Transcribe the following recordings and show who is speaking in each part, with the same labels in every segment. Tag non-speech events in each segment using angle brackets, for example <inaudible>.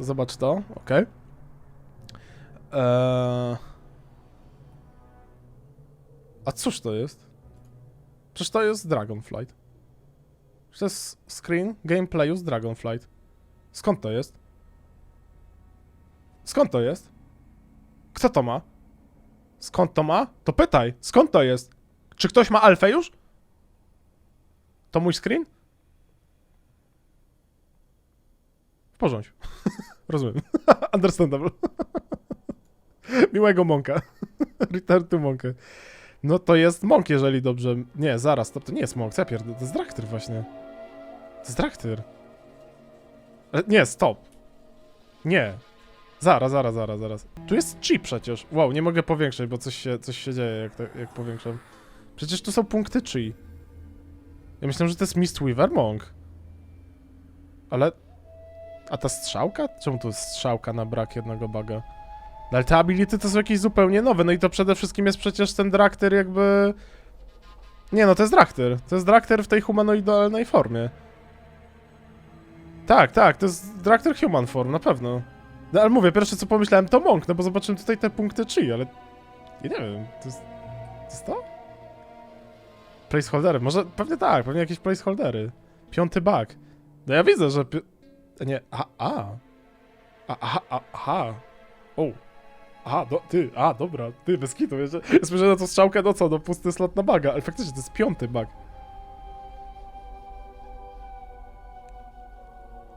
Speaker 1: Zobacz to, okej. Eee... A cóż to jest? Przecież to jest Dragonflight. To jest screen gameplayu z Dragonflight. Skąd to jest? Skąd to jest? Kto to ma? Skąd to ma? To pytaj, skąd to jest? Czy ktoś ma alfę już? To mój screen? W porządku. <laughs> Rozumiem. <laughs> Understandable. <laughs> Miłego mąka. Return to monkę. No to jest mąk, jeżeli dobrze... Nie, zaraz, to, to nie jest mąk, ja to jest draktyr właśnie. To jest draktyr. E, Nie, stop. Nie. Zaraz, zaraz, zaraz, zaraz. Tu jest chi przecież. Wow, nie mogę powiększyć, bo coś się, coś się dzieje, jak, to, jak powiększam. Przecież tu są punkty chi. Ja myślałem, że to jest Mistweaver Monk. Ale... A ta strzałka? Czemu tu strzałka na brak jednego buga? No ale te ability to są jakieś zupełnie nowe, no i to przede wszystkim jest przecież ten Draktyr jakby... Nie no, to jest Draktyr. To jest Draktyr w tej humanoidalnej formie. Tak, tak, to jest Draktyr Human Form, na pewno. No ale mówię, pierwsze co pomyślałem to Monk, no bo zobaczyłem tutaj te punkty chi, ale... Ja nie wiem, to jest... To jest to? Placeholdery, może... Pewnie tak, pewnie jakieś placeholdery. Piąty bug. No ja widzę, że... Pi... Nie, a, a. A, aha, a, aha. O. Aha, do, ty, a, dobra, ty, bez kitu, wiesz, na tą strzałkę, no co, no pusty slot na baga, ale faktycznie to jest piąty bug.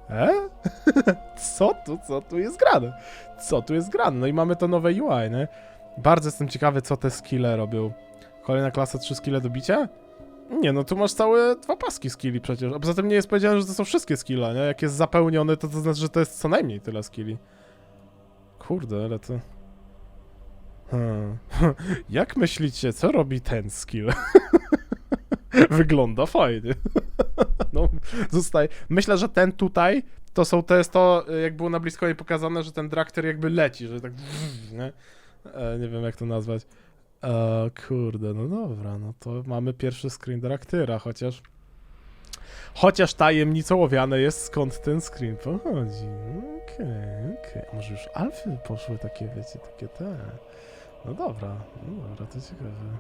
Speaker 1: E? <laughs> co tu, co tu jest grane? Co tu jest grane? No i mamy to nowe UI, nie? Bardzo jestem ciekawy, co te skille robią. Kolejna klasa, trzy skille do bicia? Nie, no tu masz całe dwa paski skilli przecież. A poza tym nie jest powiedziane, że to są wszystkie skille, nie? Jak jest zapełniony, to to znaczy, że to jest co najmniej tyle skilli. Kurde, ale to... Hmm. <laughs> Jak myślicie, co robi ten skill? <laughs> Wygląda fajnie. <laughs> no, zostaje. Myślę, że ten tutaj to są to jest to, jak było na blisko pokazane, że ten drakter jakby leci, że tak. Nie, e, nie wiem jak to nazwać. E, kurde, no dobra, no to mamy pierwszy screen Draktyra, chociaż. Chociaż tajemnicą owiane jest skąd ten screen pochodzi. Okej, okej. A Może już alfy poszły takie, wiecie, takie te. No dobra, no dobra, to ciekawe.